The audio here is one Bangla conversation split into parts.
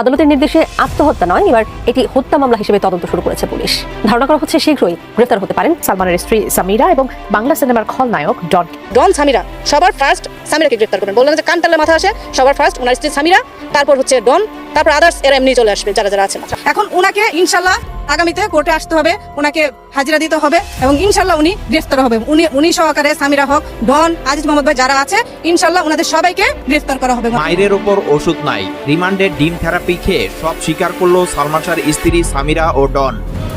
আদালতের নির্দেশে আত্মহত্যা নয় এবার এটি হত্যা মামলা হিসেবে তদন্ত শুরু করেছে পুলিশ। ধারণা করা হচ্ছে শীঘ্রই গ্রেফতার হতে পারেন সালমানের স্ত্রী সামিরা এবং বাংলা সিনেমার খলনায়ক ডন ডন সামিরা সবার ফার্স্ট সামিরাকে গ্রেফতার করবেন। বললেন যে কান্তালে মাথা আসে সবার ফার্স্ট ওনার স্ত্রী সামিরা তারপর হচ্ছে ডন তারপর আদার্স এরা এমনি চলে আসবে যারা যারা আছে এখন ওনাকে ইনশাল্লাহ আগামীতে কোর্টে আসতে হবে উনাকে হাজিরা দিতে হবে এবং ইনশাল্লাহ উনি গ্রেফতার হবে। উনি উনি সহকারে সামিরা হক, ডন, আজিজ মোহাম্মদ ভাই যারা আছে, ইনশাল্লাহ উনাদের সবাইকে গ্রেফতার করা হবে। মায়ের ওপর ওষুধ নাই, রিমান্ডে ডিম থেরাপি খেয়ে সব স্বীকার করল সালমান স্ত্রী সামিরা ও ডন।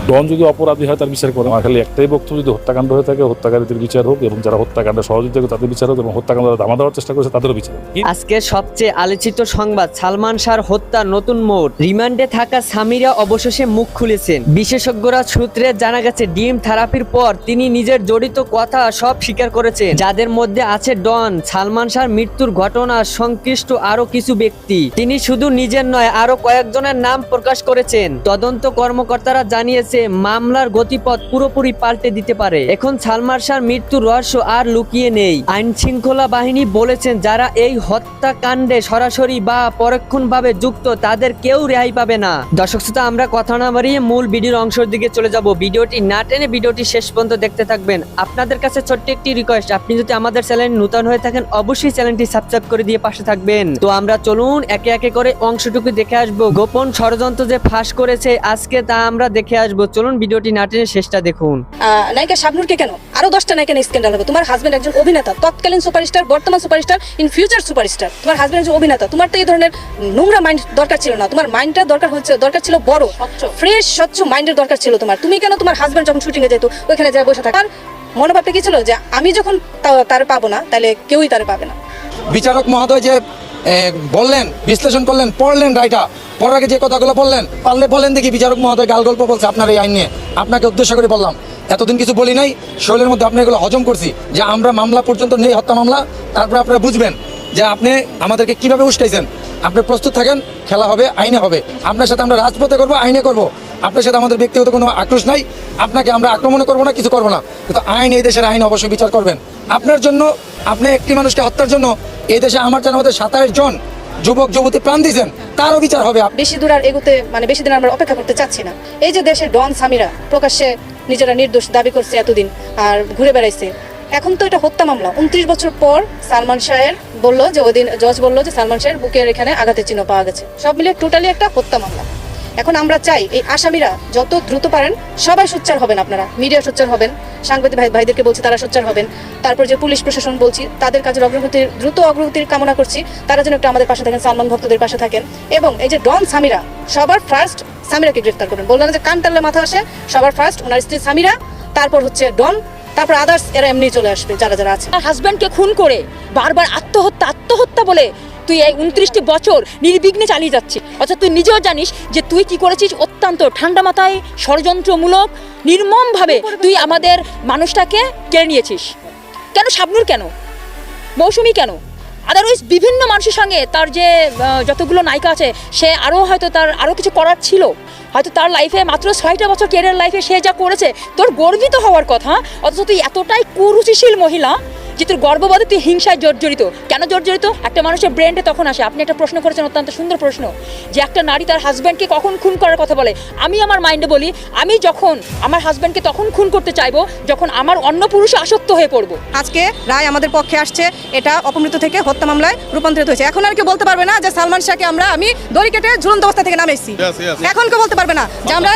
ডন যদি অপরাধী হয় তার বিচার করে। আমার খালি একটাই বক্তব্য, যদি হত্যাকাণ্ড হয়ে থাকে, হত্যাকারীদের বিচার হোক এবং যারা হত্যাকাণ্ডে সহযোগিতা করে তাদের বিচার হোক এবং হত্যাকাণ্ড ধামা দেওয়ার চেষ্টা করেছে, তাদেরও বিচার আজকে সবচেয়ে আলোচিত সংবাদ, সালমান শাহর হত্যা নতুন মোড়। রিমান্ডে থাকা সামিরা অবশেষে মুখ খুলেছেন। বিশেষজ্ঞরা সূত্রে জানা গেছে, ডিম থেরাপির পর তিনি নিজের জড়িত কথা সব স্বীকার করেছেন। যাদের মধ্যে আছে ডন, সালমান শাহর মৃত্যুর ঘটনা সংশ্লিষ্ট আরও কিছু ব্যক্তি। তিনি শুধু নিজের নয় আরও কয়েকজনের নাম প্রকাশ করেছেন। তদন্ত কর্মকর্তারা জানিয়েছে মামলার গতিপথ পুরোপুরি পাল্টে দিতে পারে। এখন সালমান শাহর মৃত্যুর রহস্য আর লুকিয়ে নেই। আইন শৃঙ্খলা বাহিনী বলেছেন, যারা এই হত্যাকাণ্ডে সরাসরি বা পরোক্ষণভাবে যুক্ত, তাদের কেউ রেহাই পাবে না। দর্শক শ্রোতা, আমরা কথা না বাড়িয়ে মূল ভিডিওর অংশের দিকে চলে যাব। ভিডিওটি না টেনে ভিডিওটি শেষ পর্যন্ত দেখতে থাকবেন। আপনাদের কাছে ছোট্ট একটি রিকোয়েস্ট আপনি যদি আমাদের চ্যানেল নূতন হয়ে থাকেন, অবশ্যই চ্যানেলটি সাবস্ক্রাইব করে দিয়ে পাশে থাকবেন। তো আমরা চলুন একে একে করে অংশটুকু দেখে আসব। গোপন ষড়যন্ত্র যে ফাঁস করেছে, আজকে তা আমরা দেখে আসব। চলুন ভিডিওটি না টেনে শেষটা দেখুন। নায়িকা শাবনুরকে কেন? আরও দশটা নায়িকা নিয়ে স্ক্যান্ডাল হবে। তোমার হাজবেন্ড একজন অভিনেতা তৎকালীন সুপারস্টার বর্তমান সুপারস্টার ইন ফিউচার সুপারস্টার তোমার হাজবেন্ড একজন অভিনেতা তোমার তো এই ধরনের নোংরা মাইন্ড দরকার ছিল না। তোমার মাইন্ডটা দরকার হচ্ছে দরকার ছিল বড় ফ্রেশ স্বচ্ছ মাইন্ডের দরকার ছিল তোমার। তুমি কেন তোমার হাজবেন্ড যখন শুটিং এ যেত ওইখানে যা বসে থাকার মনোভাবটা কি ছিল যে আমি যখন তার পাবো না তাহলে কেউই তার পাবে না। বিচারক মহোদয় যে বললেন, বিশ্লেষণ করলেন, পড়লেন রায়টা। পড়ার আগে যে কথাগুলো বললেন, পারলে বলেন দেখি বিচারক মহোদয় গাল গল্প বলছে আপনার এই আইন নিয়ে। আপনাকে উদ্দেশ্য করে বললাম, এতদিন কিছু বলি নাই শরীরের মধ্যে আপনি এগুলো হজম করছি, যে আমরা মামলা পর্যন্ত নেই, হত্যা মামলা, তারপরে আপনারা বুঝবেন যে আপনি আমাদেরকে কীভাবে উস্কাইছেন। আপনি প্রস্তুত থাকেন, খেলা হবে, আইনে হবে। আপনার সাথে আমরা রাজপথে করব, আইনে করব। আপনার সাথে আমাদের ব্যক্তিগত কোনো আক্রোশ নাই। আপনাকে আমরা আক্রমণ করব না, কিছু করব না। কিন্তু আইন এই দেশের আইন অবশ্যই বিচার করবেন। আপনার জন্য, আপনি একটি মানুষকে হত্যার জন্য এই দেশে আমার জানা মধ্যে সাতাশ জন যুবক, যুবতী প্রাণ দিয়েছেন। তারও বিচার হবে। বেশি দূর আর এগোতে মানে বেশি দিন আমরা অপেক্ষা করতে চাচ্ছি না। এই যে দেশের ডন সামিরা, প্রকাশ্যে নিজেরা নির্দোষ দাবি করছে এতদিন আর ঘুরে বেড়াইছে। এখন তো এটা হত্যা মামলা। উনত্রিশ বছর পর সালমান শাহের বলল যে ওই দিন জজ বলল যে, সালমান শাহের বুকের এখানে আঘাতের চিহ্ন পাওয়া গেছে। সব মিলিয়ে টোটালি একটা হত্যা মামলা। এখন আমরা চাই এই আসামিরা যত দ্রুত পারেন সবাই সোচ্চার হবেন আপনারা, মিডিয়া সোচ্চার হবেন, সাংবাদিক ভাই ভাইদেরকে বলছি তারা সোচ্চার হবেন, তারপর যে পুলিশ প্রশাসন বলছি, তাদের কাজের অগ্রগতির, দ্রুত অগ্রগতির কামনা করছি, তারা যেন একটু আমাদের পাশে থাকেন, সালমান ভক্তদের পাশে থাকেন। এবং এই যে ডন সামিরা, সবার ফার্স্ট সামিরাকে গ্রেফতার করবেন। বললেন যে কান টানলে মাথা আসে, সবার ফার্স্ট ওনার স্ত্রী সামিরা, তারপর হচ্ছে ডন তারপর আদার্স এরা এমনি চলে আসবে যারা যারা আছে। হাজব্যান্ডকে খুন করে বারবার আত্মহত্যা আত্মহত্যা বলে তুই এই উনত্রিশটি বছর নির্বিঘ্নে চালিয়ে যাচ্ছিস। অর্থাৎ তুই নিজেও জানিস যে তুই কি করেছিস? অত্যন্ত ঠান্ডা মাথায় ষড়যন্ত্রমূলক নির্মমভাবে তুই আমাদের মানুষটাকে কেড়ে নিয়েছিস। কেন? শাবনুর কেন? মৌসুমি কেন? আদারওয়াইজ বিভিন্ন মানুষের সঙ্গে তার যে যতগুলো নায়িকা আছে, সে আরও হয়তো তার আরও কিছু করার ছিল। হয়তো তার লাইফে মাত্র ছয়টা বছর কেরিয়ার লাইফে সে যা করেছে, তোর গর্বিত হওয়ার কথা, অথচ তুই এতটাই কুরুচিশীল মহিলা যে তোর গর্ববাদে তুই হিংসায় জর্জরিত। কেন জর্জরিত? একটা মানুষের ব্রেন্ডে তখন আসে। আপনি একটা প্রশ্ন করেছেন অত্যন্ত সুন্দর প্রশ্ন যে একটা নারী তার হাজব্যান্ডকে কখন খুন করার কথা বলে। আমি আমার মাইন্ডে বলি আমি যখন আমার হাজব্যান্ডকে তখন খুন করতে চাইব যখন আমার অন্য পুরুষে আসক্ত হয়ে পড়ব। আজকে রায় আমাদের পক্ষে আসছে এটা অপমৃত্যু থেকে হত্যা মামলায় রূপান্তরিত হয়েছে। এখন আর কেউ বলতে পারবে না যে সালমান শাহকে আমরা আমি দড়ি কেটে ঝুলন্ত অবস্থা থেকে নামাইছি। এখন কেউ বলতে পারবে না যে আমরা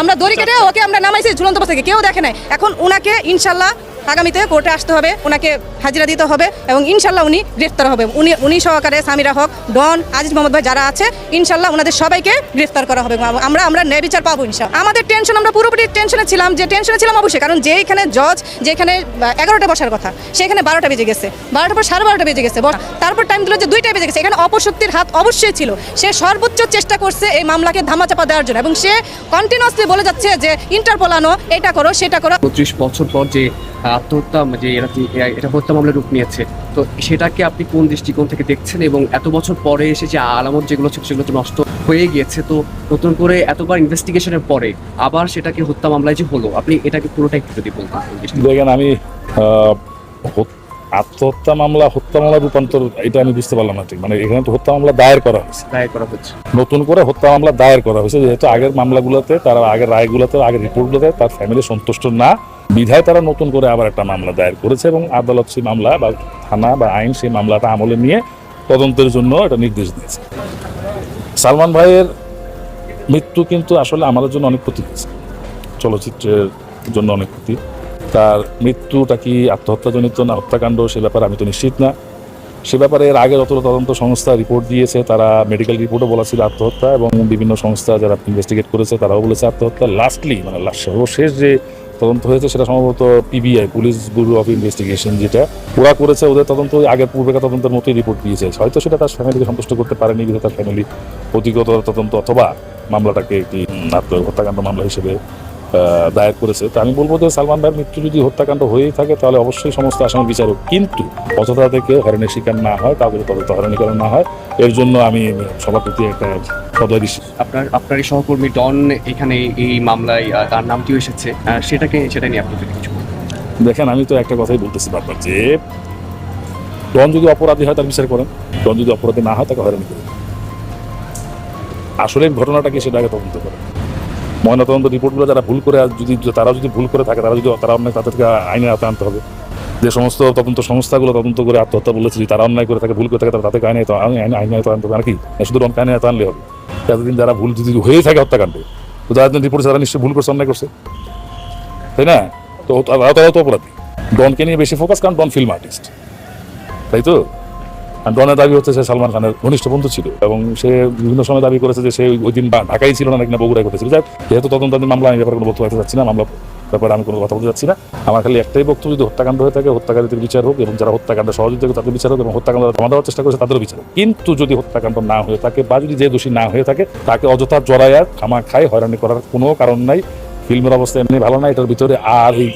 আমরা দড়ি কেটে ওকে আমরা নামাইছি ঝুলন্ত অবস্থা থেকে। কেউ দেখে নাই। এখন উনাকে ইনশাল্লাহ আগামীতে কোর্টে আসতে হবে, ওনাকে হাজিরা দিতে হবে এবং ইনশাল্লাহ উনি গ্রেফতার হবে। উনি উনি সহকারে সামিরা হক, ডন, আজিজ মোহাম্মদ ভাই যারা আছে, ইনশাল্লাহ ওনাদের সবাইকে গ্রেফতার করা হবে। আমরা আমরা ন্যায় বিচার পাবো ইনশাল্লাহ। আমাদের টেনশন, আমরা পুরোপুরি টেনশনে ছিলাম যে টেনশনে ছিলাম অবশ্যই, কারণ যে এখানে জজ যেখানে এগারোটা বসার কথা সেখানে বারোটা বেজে গেছে। বারোটার পর সাড়ে বারোটা বেজে গেছে। তারপর টাইম দিল যে দুইটায় বেজে গেছে। এখানে অপশক্তির হাত অবশ্যই ছিল। সে সর্বোচ্চ চেষ্টা করছে এই মামলাকে ধামাচাপা দেওয়ার জন্য এবং সে কন্টিনিউয়াসলি বলে যাচ্ছে যে ইন্টারপোল আনো, এটা করো, সেটা করো। পঁচিশ বছর পর যে আত্মহত্যা যে এরা এটা হত্যা মামলা রূপ নিয়েছে তো সেটাকে আপনি কোন দৃষ্টিকোণ থেকে দেখছেন এবং এত বছর পরে এসে যে আলামত যেগুলো ছিল সেগুলো নষ্ট হয়ে গিয়েছে, তো নতুন করে এতবার ইনভেস্টিগেশনের পরে আবার সেটাকে হত্যা মামলায় যে হলো, আপনি এটাকে পুরোটাই একটু যদি বলতেন? দেখেন, আমি আত্মহত্যা মামলা হত্যা মামলা রূপান্তর এটা আমি বুঝতে পারলাম না ঠিক। মানে এখানে তো হত্যা মামলা দায়ের করা হয়েছে। দায়ের করা হচ্ছে। নতুন করে হত্যা মামলা দায়ের করা হয়েছে। যেহেতু আগের মামলাগুলোতে তারা আগের রায়গুলোতে আগের রিপোর্টগুলোতে তার ফ্যামিলি সন্তুষ্ট না বিধায় তারা নতুন করে আবার একটা মামলা দায়ের করেছে এবং আদালত সেই মামলা বা থানা বা আইন সেই মামলাটা আমলে নিয়ে তদন্তের জন্য এটা নির্দেশ দিয়েছে। সালমান ভাইয়ের মৃত্যু কিন্তু আসলে আমাদের জন্য অনেক ক্ষতি হয়েছে চলচ্চিত্রের জন্য অনেক ক্ষতি। তার মৃত্যুটা কি আত্মহত্যাজনিত না হত্যাকাণ্ড, সে ব্যাপারে আমি তো নিশ্চিত না। সে ব্যাপারে এর আগে যত তদন্ত সংস্থা রিপোর্ট দিয়েছে, তারা মেডিকেল রিপোর্টও বলেছিল আত্মহত্যা এবং বিভিন্ন সংস্থা যারা ইনভেস্টিগেট করেছে, তারাও বলেছে আত্মহত্যা। লাস্টলি মানে লাস্ট সর্বশেষ যে তদন্ত হয়েছে, সেটা সম্ভবত PBI police bureau of investigation যেটা। ওরা করেছে ওদের তদন্ত আগের পূর্বেকার তদন্তের মতোই রিপোর্ট দিয়েছে। হয়তো সেটা তার ফ্যামিলিকে সন্তুষ্ট করতে পারেনি বিধে তার ফ্যামিলি প্রতিগত তদন্ত অথবা মামলাটাকে একটি আত্ম- হত্যাকাণ্ড মামলা হিসেবে দায়ের করেছে। তো আমি বলব যে সালমান ভাইয়ের মৃত্যু যদি হত্যাকাণ্ড হয়েই থাকে তাহলে অবশ্যই সমস্ত আসামি বিচারক কিন্তু অযথা থেকে হরণের শিকার না হয় কাউকে তদন্ত হয়রানি করা না হয়। এর জন্য আমি সভাপতি একটা সদয় দিচ্ছি। আপনার আপনার এই সহকর্মী ডন এখানে এই মামলায় তার নামটিও এসেছে। সেটাকে সেটা নিয়ে আপনি কিছু দেখেন আমি তো একটা কথাই বলতেছি বারবার যে ডন যদি অপরাধী হয় তার বিচার করেন। ডন যদি অপরাধী না হয় তাকে হয়রানি করেন। আসলে ঘটনাটা কি সেটা আগে তদন্ত করেন। ময়নাতদন্ত রিপোর্টগুলো যারা ভুল করে যদি তারা যদি ভুল করে থাকে, তারা যদি তারা অন্যায় তাদেরকে আইনে আওতায় আনতে হবে। যে সমস্ত তদন্ত সংস্থাগুলো তদন্ত করে আত্মহত্যা বলেছে তারা অন্যায় করে থাকে, ভুল করে থাকে, তারা তাদেরকে আইনে আইনে আইনে আনতে হবে। নাকি? শুধু আইনে আওতায় আনলে হবে। এতদিন যারা ভুল যদি হয়ে থাকে হত্যাকাণ্ডে, তো যারা রিপোর্ট তারা নিশ্চয়ই ভুল করছে, অন্যায় করছে। তাই না? তো তারা তো অপরাধী। ডনকে নিয়ে বেশি ফোকাস কারণ ডন ফিল্ম আর্টিস্ট তাই তো? ডনের দাবি হচ্ছে সে সালমান খানের ঘনিষ্ঠ বন্ধু ছিল এবং সে বিভিন্ন সময় দাবি করেছে যে সে ওই- দিন ঢাকায় ছিল না নাকি না বগুড়ায় করেছিল যাক, যেহেতু তদন্তাধীন মামলা আমি ব্যাপারে কোনো বক্তব্য রাখতে চাচ্ছি না, মামলা ব্যাপারে আমি কোনো কথা বলতে চাচ্ছি না। আমার খালি একটাই বক্তব্য, যদি হত্যাকাণ্ড হয়ে থাকে হত্যাকারীদের বিচার হোক এবং যারা হত্যাকাণ্ডে সহযোগিতা করে তাদের বিচার হোক এবং হত্যাকাণ্ড জমা দেওয়ার চেষ্টা করেছে তাদেরও বিচার কিন্তু যদি হত্যাকাণ্ড না হয়ে থাকে বা যদি যে দোষী না হয়ে থাকে, তাকে অযথা জড়াইয়ার খামা খায় হয়রানি করার কোনো কারণ নাই। ফিল্মের অবস্থা এমনি ভালো না, এটার ভিতরে আর এই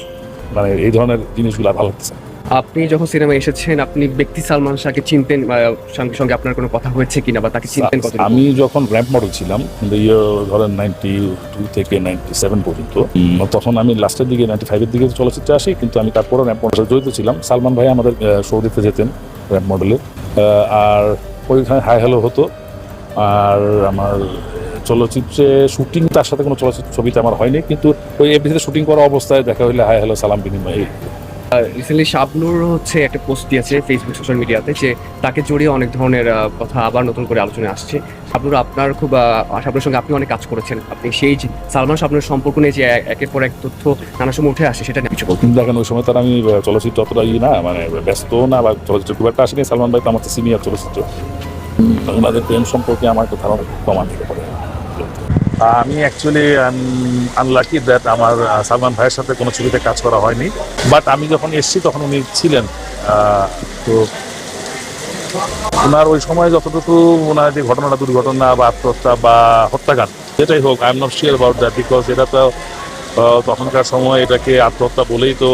মানে এই ধরনের জিনিসগুলো ভালো হচ্ছে। আপনি যখন সিনেমায় এসেছেন আপনি ব্যক্তি সালমান শাহকে চিনতেন বা সঙ্গে সঙ্গে আপনার কোনো কথা হয়েছে কিনা বা তাকে চিনতেন কত আমি যখন র্যাম্প মডেল ছিলাম ইয়ে ধরেন নাইনটি টু থেকে নাইনটি সেভেন পর্যন্ত তখন আমি লাস্টের দিকে নাইনটি ফাইভের দিকে চলচ্চিত্রে আসি কিন্তু আমি তারপরে র্যাম্প মডেলে জড়িত ছিলাম। সালমান ভাই আমাদের শো দিতে যেতেন র্যাম্প মডেলে আর ওইখানে হাই হ্যালো হতো। আর আমার চলচ্চিত্রে শুটিং তার সাথে কোনো চলচ্চিত্র ছবিতে আমার হয়নি কিন্তু ওই এফডিতে শুটিং করা অবস্থায় দেখা হইলে হাই হ্যালো সালাম বিনিময়। রিসেন্টলি শাবনুর হচ্ছে একটা পোস্ট দিয়েছে ফেসবুক সোশ্যাল মিডিয়াতে যে তাকে জড়িয়ে অনেক ধরনের কথা আবার নতুন করে আলোচনায় আসছে। শাবনুর, আপনার খুব শাবনুর সঙ্গে আপনি অনেক কাজ করেছেন। আপনি সেই সালমান শাবনুর সম্পর্ক নিয়ে যে এক- একের পর এক তথ্য নানা সময় উঠে আসে, সেটা নিয়ে কিছু বলতেন দেখেন, ওই সময় তার আমি চলচ্চিত্র অতটা ই না মানে ব্যস্ত না, বা চলচ্চিত্র খুব একটা আসেনি। সালমান ভাই তো আমার সিনিয়র চলচ্চিত্র। ওনাদের প্রেম সম্পর্কে আমার একটু ধারণা কমান দিতে পারে। আমি অ্যাকচুয়ালি আনলাকি দ্যাট আমার সালমান ভাইয়ের সাথে কোনো ছবিতে কাজ করা হয়নি। বাট আমি যখন এসছি, তখন উনি ছিলেন তো ওনার ওই সময় যতটুকু ওনার যে ঘটনাটা, দুর্ঘটনা বা আত্মহত্যা বা হত্যাকাণ্ড, যেটাই হোক I am not sure about that because এটা তো তখনকার সময় এটাকে আত্মহত্যা বলেই তো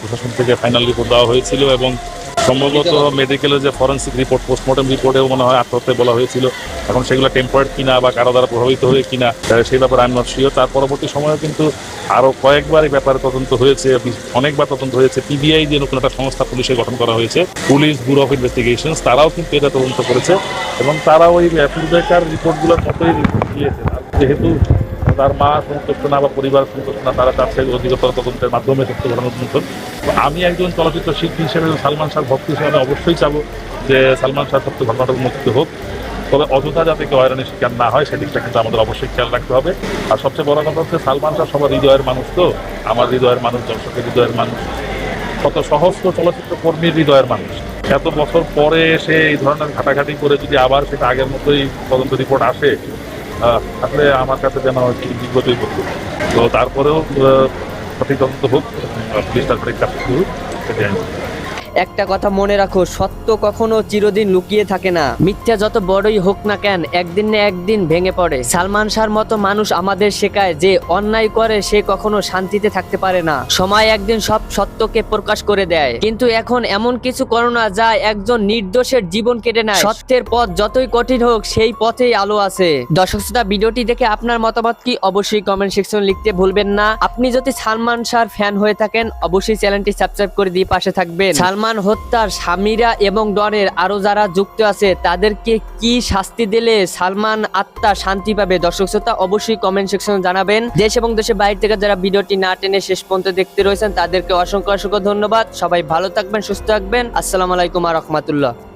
প্রশাসন থেকে ফাইনাল রিপোর্ট দেওয়া হয়েছিল এবং সম্ভবত মেডিকেলের যে ফরেন্সিক রিপোর্ট পোস্টমর্টম রিপোর্টেও মনে হয় আত্মহত্যা বলা হয়েছিল। এখন সেগুলো টেম্পারেট কিনা বা কারও দ্বারা প্রভাবিত হয়ে কিনা সেই ব্যাপারে আই এম নট শিওর তার পরবর্তী সময়েও কিন্তু আরও কয়েকবার এই ব্যাপারে তদন্ত হয়েছে অনেকবার তদন্ত হয়েছে। পিবিআই যে নতুন একটা সংস্থা পুলিশে গঠন করা হয়েছে। পুলিশ ব্যুরো অফ ইনভেস্টিগেশন তারাও কিন্তু এটা তদন্ত করেছে। এবং তারা ওই আহ, পূর্বেকার রিপোর্টগুলোর মতোই রিপোর্ট দিয়েছে যেহেতু তার মা সন্তুষ্ট না বা পরিবার সন্তুষ্ট না, তারা চাচ্ছে অধিকতর তদন্তের মাধ্যমে সত্য ঘটনা তো আমি একজন চলচ্চিত্র শিল্পী হিসেবে সালমান শাহ ভক্ত হিসেবে আমি অবশ্যই চাবো যে সালমান শাহ সত্য ঘটনাটা উন্মোচিত হোক। তবে অযথা যাতে কেউ হয়রানির শিকার না হয়, সেদিকটা কিন্তু আমাদের অবশ্যই খেয়াল রাখতে হবে। আর সবচেয়ে বড় কথা হচ্ছে, সালমান শাহ সবার হৃদয়ের মানুষ তো। আমার হৃদয়ের মানুষ, দর্শকের হৃদয়ের মানুষ। কত সহস্র চলচ্চিত্র কর্মীর হৃদয়ের মানুষ। এত বছর পরে এসে এই ধরনের ঘাটাঘাটি করে যদি আবার সেটা আগের মতোই তদন্ত রিপোর্ট আসে আসলে আমার কাছে যেন একটি বিব্রতই করতো তো তারপরেও সঠিক তদন্ত হোক পুলিশ তার কাজ করুক, সেটাই। একটা কথা মনে রাখো, সত্য কখনো চিরদিন লুকিয়ে থাকে না। মিথ্যা যত বড়ই হোক না কেন, একদিন না একদিন ভেঙে পড়ে। সালমান শাহর মতো মানুষ আমাদের শেখায় যে, অন্যায় করে সে কখনো শান্তিতে থাকতে পারে না। সময় একদিন সব সত্যকে প্রকাশ করে দেয়। কিন্তু এখন এমন কিছু করো না যা একজন নির্দোষের জীবন কেটে নেয়। সত্যের পথ যতই কঠিন হোক, সেই পথেই আলো আছে। দর্শক শ্রোতা, ভিডিওটি দেখে আপনার মতামত কি? অবশ্যই কমেন্ট সেকশন লিখতে ভুলবেন না। আপনি যদি সালমান শাহর ফ্যান হয়ে থাকেন, অবশ্যই চ্যানেলটি সাবস্ক্রাইব করে দিয়ে পাশে থাকবেন। সালমান সালমান হত্যার স্বামীরা এবং ডনের আরও যারা যুক্ত আছে, তাদেরকে কি শাস্তি দিলে সালমান আত্মা শান্তি পাবে? দর্শক শ্রোতা, অবশ্যই কমেন্ট সেকশনে জানাবেন। দেশ এবং দেশের বাইরে থেকে যারা ভিডিওটি না টেনে শেষ পর্যন্ত দেখতে রয়েছেন, তাদেরকে অসংখ্য অসংখ্য ধন্যবাদ। সবাই ভালো থাকবেন, সুস্থ থাকবেন। আসসালামু আলাইকুম আ রহমতুল্লাহ।